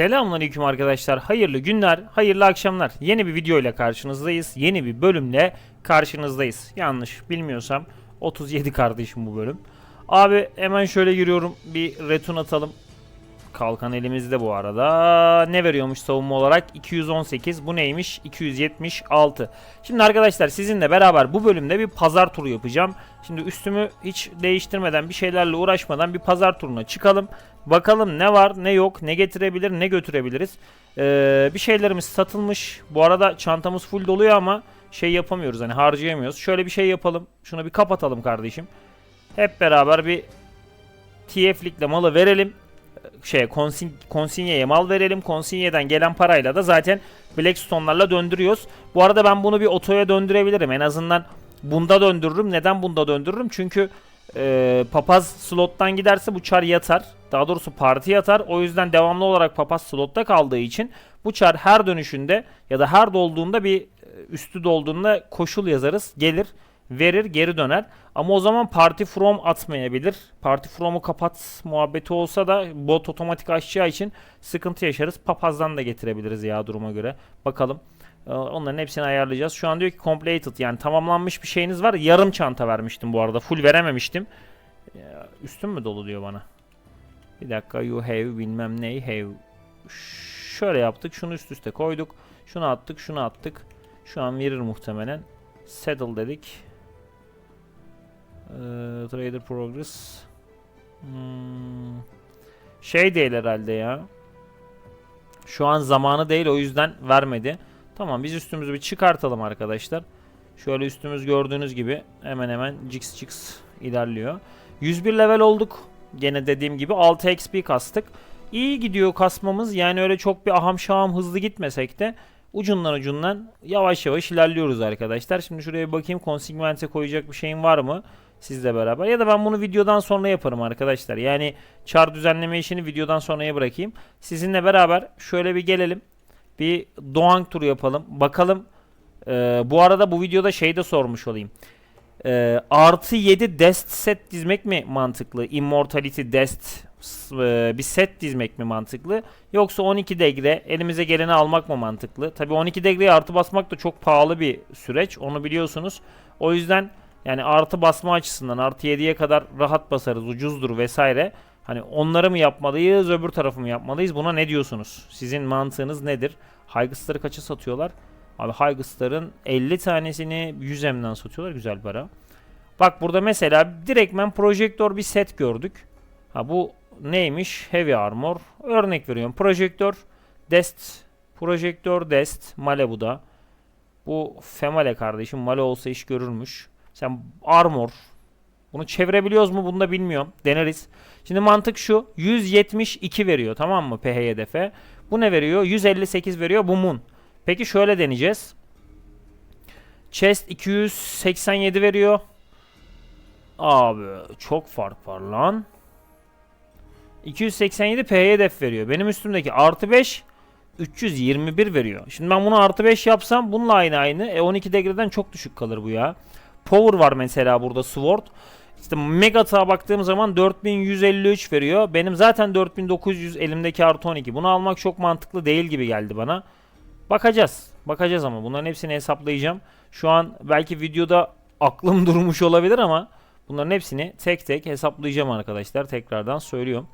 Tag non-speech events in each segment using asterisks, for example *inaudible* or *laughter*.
Selamünaleyküm arkadaşlar. Hayırlı günler, hayırlı akşamlar. Yeni bir video ile karşınızdayız. Yeni bir bölümle karşınızdayız. Yanlış bilmiyorsam 37 kardeşim bu bölüm. Abi hemen şöyle giriyorum. Bir return atalım. Kalkan elimizde bu arada. Ne veriyormuş savunma olarak? 218. Bu neymiş? 276. Şimdi arkadaşlar sizinle beraber bu bölümde bir pazar turu yapacağım. Şimdi üstümü hiç değiştirmeden bir şeylerle uğraşmadan bir pazar turuna çıkalım. Bakalım ne var ne yok ne getirebilir ne götürebiliriz. Ee, bir şeylerimiz satılmış. Bu arada çantamız full doluyor ama şey yapamıyoruz hani harcayamıyoruz. Şöyle bir şey yapalım. Şunu bir kapatalım kardeşim. Hep beraber bir TF'likle malı verelim. Şey konsin, konsinyeye mal verelim. Konsinyeden gelen parayla da zaten Blackstone'larla döndürüyoruz. Bu arada ben bunu bir otoya döndürebilirim. En azından bunda döndürürüm. Neden bunda döndürürüm? Çünkü e, papaz slottan giderse bu çar yatar. Daha doğrusu parti yatar. O yüzden devamlı olarak papaz slotta kaldığı için bu çar her dönüşünde ya da her dolduğunda bir e, üstü dolduğunda koşul yazarız. Gelir, verir, geri döner. Ama o zaman parti from atmayabilir. Parti from'u kapat muhabbeti olsa da bot otomatik açacağı için sıkıntı yaşarız. Papazdan da getirebiliriz ya duruma göre. Bakalım. Ee, Onların hepsini ayarlayacağız. Şu an diyor ki completed yani tamamlanmış bir şeyiniz var. Yarım çanta vermiştim bu arada. Full verememiştim. Ya, üstüm mü dolu diyor bana. Bir dakika you have bilmem ne have. Şöyle yaptık. Şunu üst üste koyduk. Şunu attık. Şunu attık. Şu an verir muhtemelen. Settle dedik. Ee, trader progress. Hmm. Şey değil herhalde ya. Şu an zamanı değil o yüzden vermedi. Tamam biz üstümüzü bir çıkartalım arkadaşlar. Şöyle üstümüz gördüğünüz gibi hemen hemen cix cix ilerliyor. 101 level olduk. Gene dediğim gibi 6 XP kastık. İyi gidiyor kasmamız. Yani öyle çok bir aham şaham hızlı gitmesek de ucundan ucundan yavaş yavaş ilerliyoruz arkadaşlar. Şimdi şuraya bir bakayım consignment'e koyacak bir şeyim var mı? Sizle beraber. Ya da ben bunu videodan sonra yaparım arkadaşlar. Yani char düzenleme işini videodan sonraya bırakayım. Sizinle beraber şöyle bir gelelim. Bir Doğan turu yapalım. Bakalım. Ee, bu arada bu videoda şey de sormuş olayım. Ee, artı 7 dest set dizmek mi mantıklı? Immortality dest bir set dizmek mi mantıklı? Yoksa 12 degre elimize geleni almak mı mantıklı? Tabi 12 degreye artı basmak da çok pahalı bir süreç. Onu biliyorsunuz. O yüzden yani artı basma açısından artı 7'ye kadar rahat basarız. Ucuzdur vesaire. Hani onları mı yapmalıyız öbür tarafı mı yapmalıyız? Buna ne diyorsunuz? Sizin mantığınız nedir? Haygısları kaça satıyorlar? Abi Haygısların 50 tanesini 100 M'den satıyorlar. Güzel para. Bak burada mesela direktmen projektör bir set gördük. Ha bu neymiş? Heavy armor. Örnek veriyorum. Projektör dest. Projektör dest. Male bu da. Bu Female kardeşim. Male olsa iş görürmüş. Sen armor. Bunu çevirebiliyoruz mu bunu da bilmiyorum. Deneriz. Şimdi mantık şu. 172 veriyor tamam mı PHYDF? Bu ne veriyor? 158 veriyor. Bu Moon. Peki şöyle deneyeceğiz. Chest 287 veriyor. Abi çok fark var lan. 287 P'ye hedef veriyor. Benim üstümdeki artı 5 321 veriyor. Şimdi ben bunu artı 5 yapsam bununla aynı aynı. E 12 degreden çok düşük kalır bu ya. Power var mesela burada Sword. İşte Megat'a baktığım zaman 4153 veriyor. Benim zaten 4900 elimdeki artı 12. Bunu almak çok mantıklı değil gibi geldi bana. Bakacağız. Bakacağız ama bunların hepsini hesaplayacağım. Şu an belki videoda aklım *laughs* durmuş olabilir ama bunların hepsini tek tek hesaplayacağım arkadaşlar. Tekrardan söylüyorum.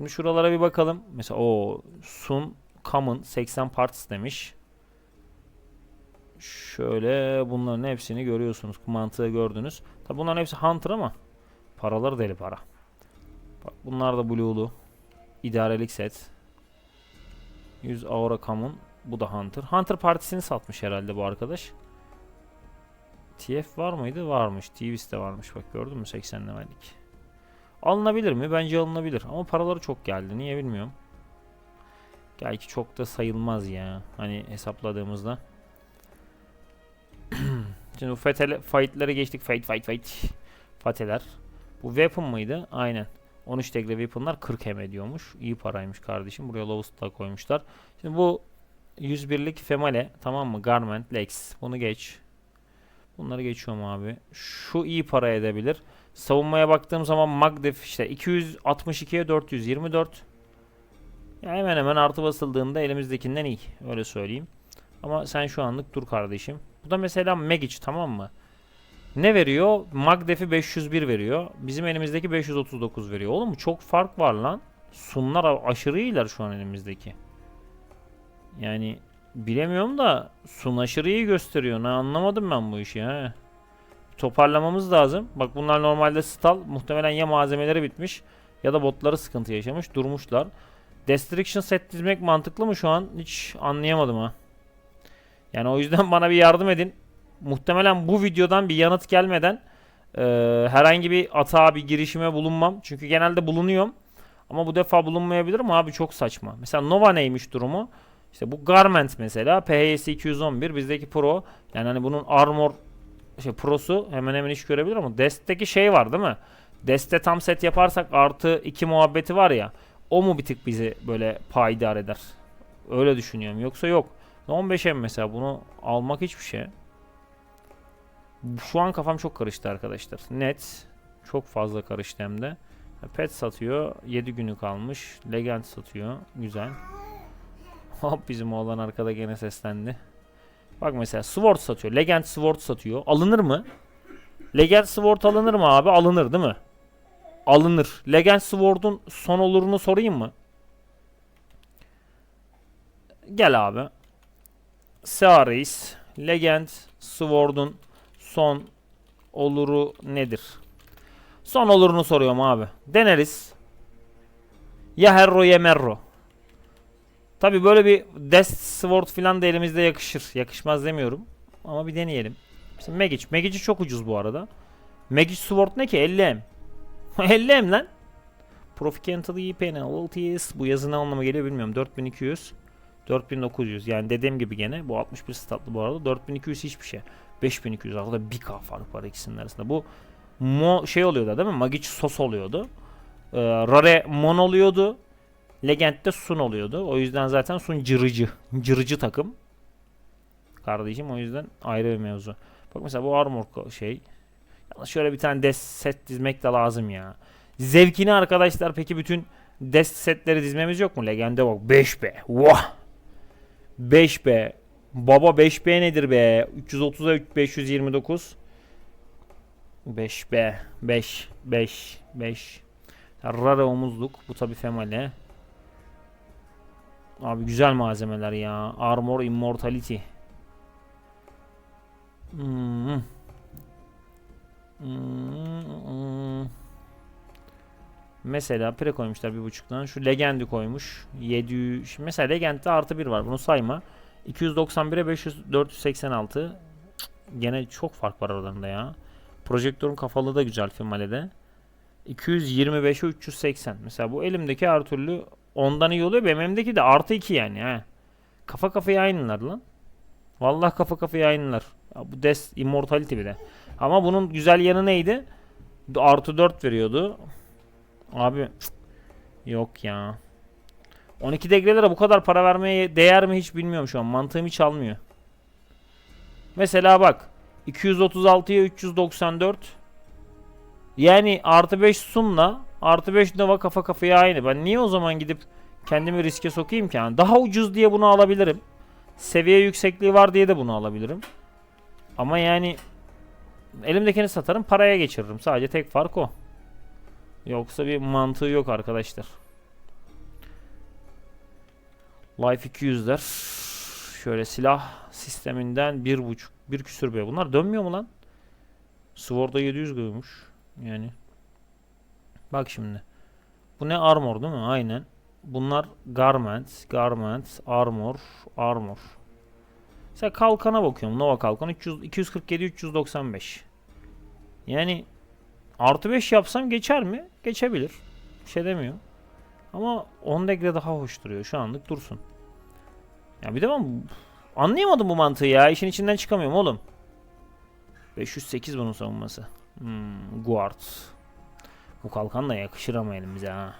Şimdi şuralara bir bakalım. Mesela o Sun Common 80 parts demiş. Şöyle bunların hepsini görüyorsunuz. Mantığı gördünüz. Tabi bunların hepsi Hunter ama paraları deli para. Bak bunlar da Blue'lu. İdarelik set. 100 Aura Common. Bu da Hunter. Hunter partisini satmış herhalde bu arkadaş. TF var mıydı? Varmış. TV'si de varmış. Bak gördün mü 80 levellik. Alınabilir mi? Bence alınabilir. Ama paraları çok geldi. Niye bilmiyorum. Belki çok da sayılmaz ya. Hani hesapladığımızda. *clears throat* Şimdi bu fetele, fight'ları geçtik. Fight fight fight. Fateler. Bu weapon mıydı? Aynen. 13 degree weapon'lar 40 hem ediyormuş. İyi paraymış kardeşim. Buraya lowest da koymuşlar. Şimdi bu 101'lik female tamam mı? Garment, legs. Bunu geç. Bunları geçiyorum abi. Şu iyi para edebilir. Savunmaya baktığım zaman Magdef işte 262'ye 424. Ya hemen hemen artı basıldığında elimizdekinden iyi. Öyle söyleyeyim. Ama sen şu anlık dur kardeşim. Bu da mesela Magic tamam mı? Ne veriyor? Magdef'i 501 veriyor. Bizim elimizdeki 539 veriyor. Oğlum çok fark var lan. Sunlar aşırı iyiler şu an elimizdeki. Yani bilemiyorum da Sun aşırı iyi gösteriyor. Ne anlamadım ben bu işi ha. Toparlamamız lazım. Bak bunlar normalde stal. Muhtemelen ya malzemeleri bitmiş ya da botları sıkıntı yaşamış. Durmuşlar. Destruction set dizmek mantıklı mı şu an? Hiç anlayamadım ha. Yani o yüzden *laughs* bana bir yardım edin. Muhtemelen bu videodan bir yanıt gelmeden e, herhangi bir atağa bir girişime bulunmam. Çünkü genelde bulunuyorum. Ama bu defa bulunmayabilirim abi çok saçma. Mesela Nova neymiş durumu? İşte bu Garment mesela PHS 211 bizdeki Pro. Yani hani bunun Armor şey Pro'su hemen hemen iş görebilir ama Dest'teki şey var değil mi? Dest'te tam set yaparsak artı 2 muhabbeti var ya. O mu bir tık bizi böyle payidar eder? Öyle düşünüyorum. Yoksa yok. 15'e mesela bunu almak hiçbir şey. Şu an kafam çok karıştı arkadaşlar. Net. Çok fazla karıştı hem de. Pet satıyor. 7 günü kalmış. Legend satıyor. Güzel. *laughs* Hop bizim oğlan arkada gene seslendi. Bak mesela Sword satıyor. Legend Sword satıyor. Alınır mı? Legend Sword alınır mı abi? Alınır değil mi? Alınır. Legend Sword'un son olurunu sorayım mı? Gel abi. Sea Reis. Legend Sword'un son oluru nedir? Son olurunu soruyorum abi. Deneriz. Ya Herro ya Merro. Tabi böyle bir Death Sword falan da elimizde yakışır. Yakışmaz demiyorum. Ama bir deneyelim. Mesela Magic. Magic çok ucuz bu arada. Magic Sword ne ki? 50M. 50M *laughs* lan. Proficiently penalties. Bu yazı ne anlama geliyor bilmiyorum. 4200. 4900 yani dediğim gibi gene bu 61 statlı bu arada 4200 hiçbir şey 5200 arada bir k fark var ikisinin arasında bu mo şey oluyordu değil mi Magic sos oluyordu ee, Rare mon oluyordu Legend'de Sun oluyordu o yüzden zaten Sun cırıcı cırıcı takım kardeşim o yüzden ayrı bir mevzu bak mesela bu armor şey şöyle bir tane dest set dizmek de lazım ya zevkini arkadaşlar peki bütün dest setleri dizmemiz yok mu Legend'e bak 5B vah 5B. Baba 5B nedir be? 330'a 529. 5B. 5. 5. 5. Rara omuzluk. Bu tabi female. Abi güzel malzemeler ya. Armor Immortality. Hmm. Hmm. Mesela pre koymuşlar bir buçuktan. Şu legendi koymuş. 700. Şimdi mesela legendde artı bir var. Bunu sayma. 291'e 500 486. Cık, Gene çok fark var aralarında ya. Projektörün kafalı da güzel Fimalede. 225'e 380. Mesela bu elimdeki her türlü ondan iyi oluyor. Benim elimdeki de artı 2 yani. He. Kafa kafaya aynılar lan. Vallahi kafa kafaya aynılar. Ya bu Des Immortality bir de. Ama bunun güzel yanı neydi? Artı 4 veriyordu. Abi yok ya. 12 degrelere bu kadar para vermeye değer mi hiç bilmiyorum şu an. Mantığım hiç almıyor. Mesela bak. 236'ya 394. Yani artı 5 sunla artı 5 nova kafa kafaya aynı. Ben niye o zaman gidip kendimi riske sokayım ki? Yani daha ucuz diye bunu alabilirim. Seviye yüksekliği var diye de bunu alabilirim. Ama yani elimdekini satarım paraya geçiririm. Sadece tek fark o. Yoksa bir mantığı yok arkadaşlar. Life 200'ler. Şöyle silah sisteminden bir buçuk, bir küsür be. Bunlar dönmüyor mu lan? Sword'a 700 koymuş. Yani. Bak şimdi. Bu ne armor değil mi? Aynen. Bunlar garment, garment, armor, armor. Mesela kalkana bakıyorum. Nova kalkan 300, 247 395. Yani Artı 5 yapsam geçer mi? Geçebilir. Bir şey demiyor. Ama 10 degree daha hoş duruyor. Şu anlık dursun. Ya bir de ben anlayamadım bu mantığı ya. İşin içinden çıkamıyorum oğlum. 508 bunun savunması. Hmm, guard. Bu kalkan da yakışır ama elimize ha.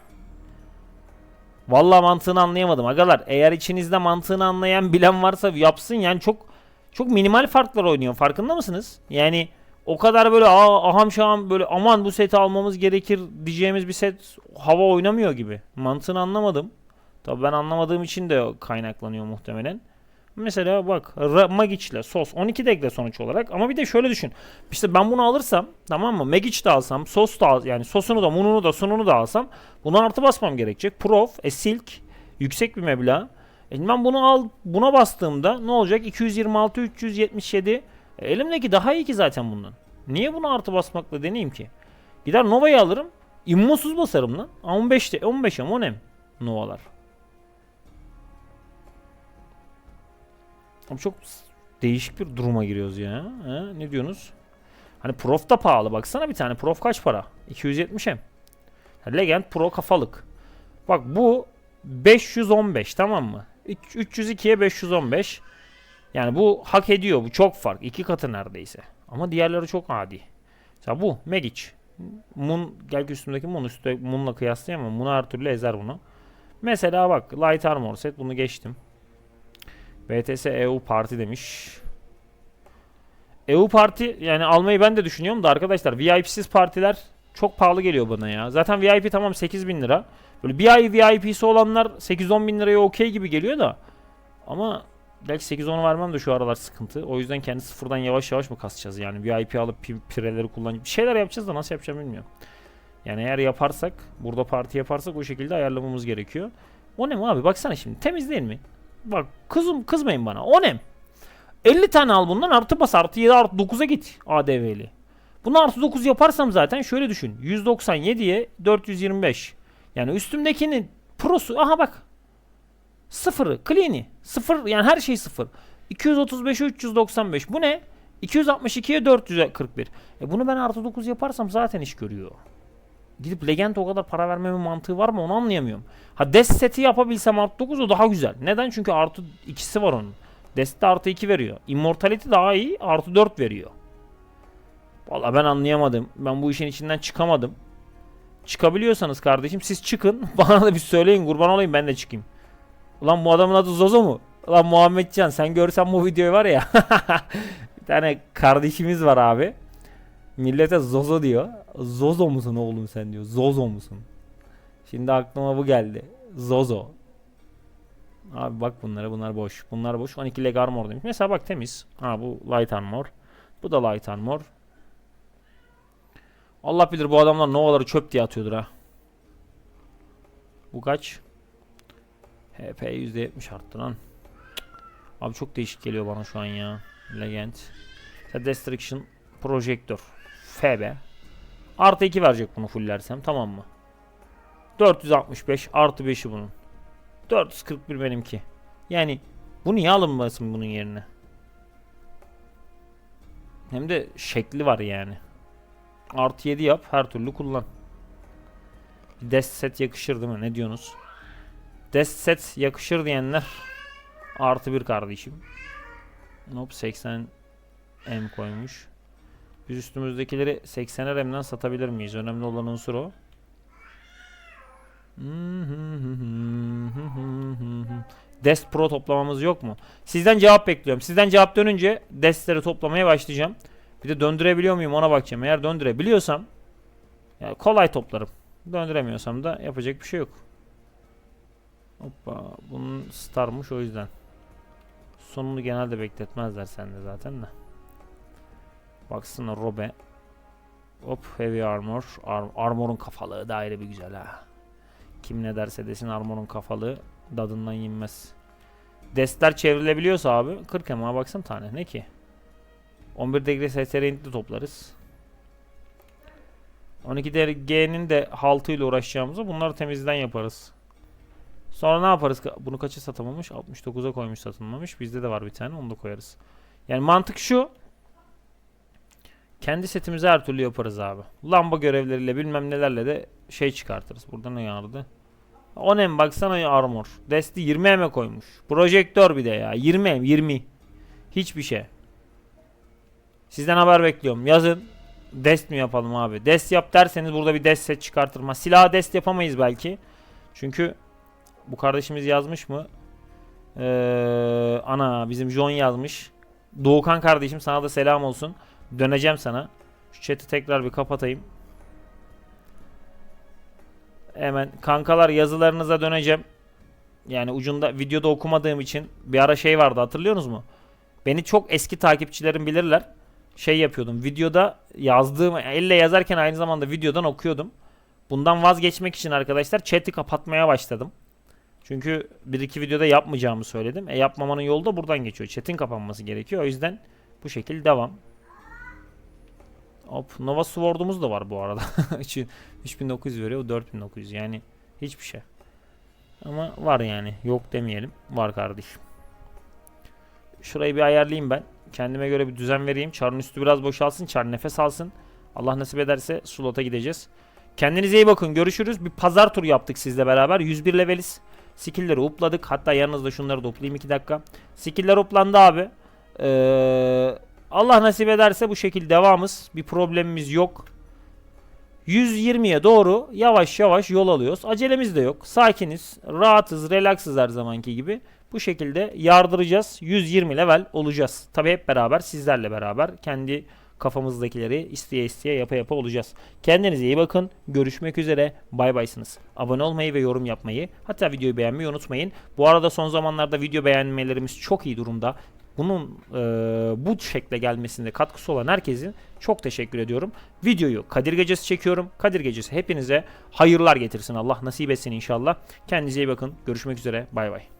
Vallahi mantığını anlayamadım agalar. Eğer içinizde mantığını anlayan bilen varsa yapsın yani çok çok minimal farklar oynuyor. Farkında mısınız? Yani o kadar böyle "Aa, aham şaham böyle aman bu seti almamız gerekir diyeceğimiz bir set hava oynamıyor gibi. Mantığını anlamadım. Tabii ben anlamadığım için de kaynaklanıyor muhtemelen. Mesela bak Ra- Magic'le sos 12 de ekle sonuç olarak ama bir de şöyle düşün. İşte ben bunu alırsam tamam mı? Magic de alsam, sos da al, yani sosunu da, mununu da, sununu da alsam buna artı basmam gerekecek. Prof, e, silk yüksek bir meblağ. E ben bunu al buna bastığımda ne olacak? 226 377. E, elimdeki daha iyi ki zaten bundan. Niye bunu artı basmakla deneyeyim ki? Gider Nova'yı alırım. İmmonsuz basarım lan. 15'te 15'e monem Nova'lar. Ama çok değişik bir duruma giriyoruz ya. Ha, ne diyorsunuz? Hani Prof da pahalı. Baksana bir tane. Prof kaç para? 270 hem. Legend Pro kafalık. Bak bu 515 tamam mı? Üç- 302'ye 515. Yani bu hak ediyor. Bu çok fark. iki katı neredeyse. Ama diğerleri çok adi. Mesela bu Magic. Moon gel ki üstümdeki Moon üstte Moon'la kıyaslayamam. Moon her türlü ezer bunu. Mesela bak Light Armor set bunu geçtim. BTS EU Parti demiş. EU Parti yani almayı ben de düşünüyorum da arkadaşlar VIP'siz partiler çok pahalı geliyor bana ya. Zaten VIP tamam 8000 lira. Böyle bir ay VIP'si olanlar 8-10 bin liraya okey gibi geliyor da. Ama belki 8-10'u vermem de şu aralar sıkıntı. O yüzden kendi sıfırdan yavaş yavaş mı kasacağız yani VIP alıp pi- pireleri kullanıp bir şeyler yapacağız da nasıl yapacağım bilmiyorum. Yani eğer yaparsak burada parti yaparsak o şekilde ayarlamamız gerekiyor. O ne mi abi baksana şimdi temiz değil mi? Bak kızım kızmayın bana. O ne? 50 tane al bundan artı bas artı 7 artı 9'a git ADV'li. Bunu artı 9 yaparsam zaten şöyle düşün. 197'ye 425. Yani üstümdekinin prosu aha bak. Sıfırı, clean'i. Sıfır yani her şey sıfır. 235'e 395. Bu ne? 262'ye 441. E bunu ben artı 9 yaparsam zaten iş görüyor. Gidip legend o kadar para vermemin mantığı var mı onu anlayamıyorum. Ha Des seti yapabilsem artı 9 o daha güzel. Neden? Çünkü artı ikisi var onun. Des'te artı 2 veriyor. Immortality daha iyi artı 4 veriyor. Valla ben anlayamadım. Ben bu işin içinden çıkamadım. Çıkabiliyorsanız kardeşim siz çıkın. *laughs* Bana da bir söyleyin kurban olayım ben de çıkayım. Ulan bu adamın adı Zozo mu? Ulan Muhammedcan sen görsen bu videoyu var ya. *laughs* bir tane kardeşimiz var abi. Millete Zozo diyor. Zozo musun oğlum sen diyor. Zozo musun? Şimdi aklıma bu geldi. Zozo. Abi bak bunlara bunlar boş. Bunlar boş. 12 leg armor demiş. Mesela bak temiz. Ha bu light armor. Bu da light armor. Allah bilir bu adamlar Nova'ları çöp diye atıyordur ha. Bu kaç? HP %70 arttı lan. Abi çok değişik geliyor bana şu an ya. Legend. Destruction Projector. FB. Artı 2 verecek bunu fullersem tamam mı? 465 artı 5'i bunun. 441 benimki. Yani bu niye alınmasın bunun yerine? Hem de şekli var yani. Artı 7 yap her türlü kullan. Dest set yakışır değil mi? Ne diyorsunuz? Dest set yakışır diyenler artı bir kardeşim. Hop 80 M koymuş. Biz üstümüzdekileri 80 RM'den satabilir miyiz? Önemli olan unsur o. Dest Pro toplamamız yok mu? Sizden cevap bekliyorum. Sizden cevap dönünce Dest'leri toplamaya başlayacağım. Bir de döndürebiliyor muyum ona bakacağım. Eğer döndürebiliyorsam kolay toplarım. Döndüremiyorsam da yapacak bir şey yok. Hoppa. Bunun starmış o yüzden. Sonunu genelde bekletmezler sende zaten de. Baksana Robe. Hop heavy armor. Ar armor'un kafalığı da ayrı bir güzel ha. Kim ne derse desin armor'un kafalığı dadından yenmez. Destler çevrilebiliyorsa abi 40 ema baksana tane ne ki? 11 degree SSR'ini toplarız. 12 G'nin de haltıyla uğraşacağımızı bunları temizden yaparız. Sonra ne yaparız? Bunu kaça satamamış? 69'a koymuş satılmamış. Bizde de var bir tane onu da koyarız. Yani mantık şu. Kendi setimizi her türlü yaparız abi. Lamba görevleriyle bilmem nelerle de şey çıkartırız. Burada ne vardı? O ne baksana ya armor. Desti 20 eme koymuş. Projektör bir de ya. 20 em 20. Hiçbir şey. Sizden haber bekliyorum. Yazın. Dest mi yapalım abi? Dest yap derseniz burada bir dest set çıkartırma. Silah dest yapamayız belki. Çünkü bu kardeşimiz yazmış mı? Ee, ana bizim John yazmış. Doğukan kardeşim sana da selam olsun. Döneceğim sana. Şu chat'i tekrar bir kapatayım. Hemen kankalar yazılarınıza döneceğim. yani ucunda videoda okumadığım için bir ara şey vardı hatırlıyorsunuz mu? Beni çok eski takipçilerim bilirler. Şey yapıyordum. Videoda yazdığım elle yazarken aynı zamanda videodan okuyordum. Bundan vazgeçmek için arkadaşlar chat'i kapatmaya başladım. Çünkü bir iki videoda yapmayacağımı söyledim. E yapmamanın yolu da buradan geçiyor. Chat'in kapanması gerekiyor. O yüzden bu şekilde devam. Hop Nova Sword'umuz da var bu arada. *laughs* Üçü- 3900 veriyor. 4900 yani hiçbir şey. Ama var yani. Yok demeyelim. Var kardeşim. Şurayı bir ayarlayayım ben. Kendime göre bir düzen vereyim. Çarın üstü biraz boşalsın. Çar nefes alsın. Allah nasip ederse slota gideceğiz. Kendinize iyi bakın. Görüşürüz. Bir pazar turu yaptık sizle beraber. 101 leveliz. Skill'leri upladık. Hatta yanınızda şunları da uplayayım 2 dakika. Skill'ler uplandı abi. Ee, Allah nasip ederse bu şekilde devamız. Bir problemimiz yok. 120'ye doğru yavaş yavaş yol alıyoruz. Acelemiz de yok. Sakiniz, rahatız, relaksız her zamanki gibi. Bu şekilde yardıracağız. 120 level olacağız. Tabi hep beraber sizlerle beraber kendi kafamızdakileri isteye isteye yapa yapa olacağız. Kendinize iyi bakın. Görüşmek üzere. Bay baysınız. Abone olmayı ve yorum yapmayı hatta videoyu beğenmeyi unutmayın. Bu arada son zamanlarda video beğenmelerimiz çok iyi durumda. Bunun e, bu şekle gelmesinde katkısı olan herkesin çok teşekkür ediyorum. Videoyu Kadir Gecesi çekiyorum. Kadir Gecesi hepinize hayırlar getirsin. Allah nasip etsin inşallah. Kendinize iyi bakın. Görüşmek üzere. Bay bay.